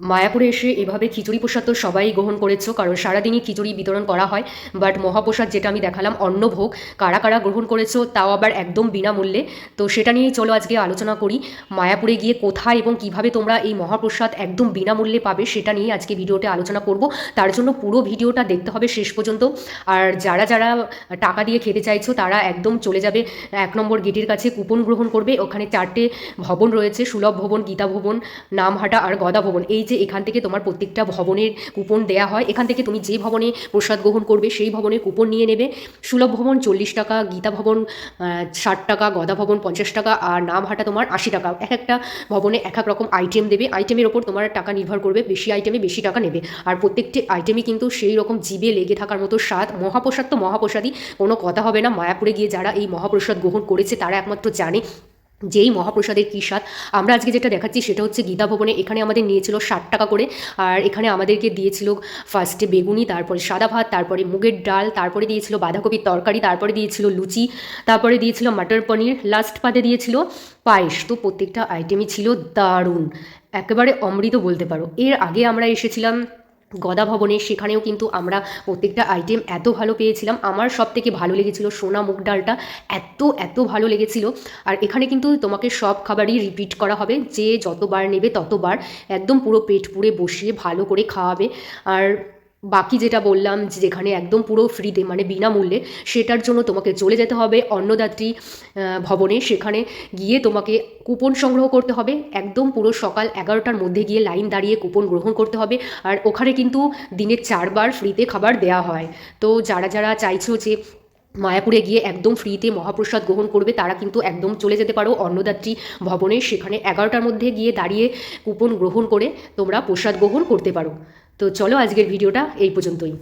মায়াপুরে এসে এভাবে খিচুড়ি প্রসাদ তো সবাই গ্রহণ করেছ, কারণ সারাদিনই খিচুড়ি বিতরণ করা হয়। বাট মহাপ্রসাদ যেটা আমি দেখালাম, অন্নভোগ, কারা কারা গ্রহণ করেছ তাও আবার একদম বিনামূল্যে। তো সেটা নিয়েই চলো আজকে আলোচনা করি, মায়াপুরে গিয়ে কোথায় এবং কীভাবে তোমরা এই মহাপ্রসাদ একদম বিনামূল্যে পাবে সেটা নিয়ে আজকে ভিডিওতে আলোচনা করব। তার জন্য পুরো ভিডিওটা দেখতে হবে শেষ পর্যন্ত। আর যারা যারা টাকা দিয়ে খেতে চাইছো, তারা একদম চলে যাবে এক নম্বর গেটের কাছে, কুপন গ্রহণ করবে। ওখানে চারটে ভবন রয়েছে, সুলভ ভবন, গীতা ভবন, নামহাটা আর গদা ভবন। এই যে এখান থেকে তোমার প্রত্যেকটা ভবনের কুপন দেয়া হয়, এখান থেকে তুমি যে ভবনে প্রসাদ গ্রহণ করবে, সেই ভবনের কুপন নিয়ে নেবে। সুলভ ভবন চল্লিশ টাকা, গীতা ভবন ষাট টাকা, গদা ভবন পঞ্চাশ টাকা, আর নামহাটা তোমার আশি টাকা। এক একটা ভবনে এক এক রকম আইটেম দেবে। আইটেমের ওপর তোমার টাকা নির্ভর করবে, বেশি আইটেমে বেশি টাকা নেবে। আর প্রত্যেকটি আইটেমই কিন্তু সেই রকম জিবে লেগে থাকার মতো স্বাদ। মহাপ্রসাদ তো মহাপ্রসাদই, কোনো কথা হবে না। মায়াপুরে গিয়ে যারা এই মহাপ্রসাদ গ্রহণ করেছে, তারা একমাত্র জানে যেই মহাপ্রসাদের কী স্বাদ আমরা আজকে যেটা দেখাচ্ছি সেটা হচ্ছে গীতা ভবনে। এখানে আমাদের নিয়েছিল ষাট টাকা করে, আর এখানে আমাদেরকে দিয়েছিল ফার্স্টে বেগুনি, তারপরে সাদা ভাত, তারপরে মুগের ডাল, তারপরে দিয়েছিল বাঁধাকপির তরকারি, তারপরে দিয়েছিল লুচি, তারপরে দিয়েছিল মাটার পনির লাস্ট পাতে দিয়েছিল পায়েস। তো প্রত্যেকটা আইটেমই ছিল দারুণ। একেবারে অমৃত বলতে পারো। এর আগে আমরা এসেছিলাম গদা ভবনে সেখানেও কিন্তু আমরা প্রত্যেকটা আইটেম এত ভালো পেয়েছিলাম। আমার সব থেকে ভালো লেগেছিল সোনা মুগ ডালটা। এত এত ভালো লেগেছিল। আর এখানে কিন্তু তোমাকে সব খাবারই রিপিট করা হবে। যে যতবার নেবে ততবার। একদম পুরো পেট পুড়ে বসিয়ে ভালো করে খাওয়াবে। আর বাকি যেটা বললাম যেখানে একদম পুরো ফ্রিতে মানে বিনামূল্যে, সেটার জন্য তোমাকে চলে যেতে হবে অন্নদাত্রী ভবনে। সেখানে গিয়ে তোমাকে কুপন সংগ্রহ করতে হবে। একদম পুরো সকাল এগারোটার মধ্যে গিয়ে লাইন দাঁড়িয়ে কুপন গ্রহণ করতে হবে। আর ওখানে কিন্তু দিনে চারবার ফ্রিতে খাবার দেয়া হয়। তো যারা যারা চাইছো যে মায়াপুরে গিয়ে একদম ফ্রিতে মহাপ্রসাদ গ্রহণ করবে, তারা কিন্তু একদম চলে যেতে পারো অন্নদাত্রী ভবনে। সেখানে এগারোটার মধ্যে গিয়ে দাঁড়িয়ে কুপন গ্রহণ করে তোমরা প্রসাদ গ্রহণ করতে পারো। তো চলো আজকের ভিডিওটা এই পর্যন্তই।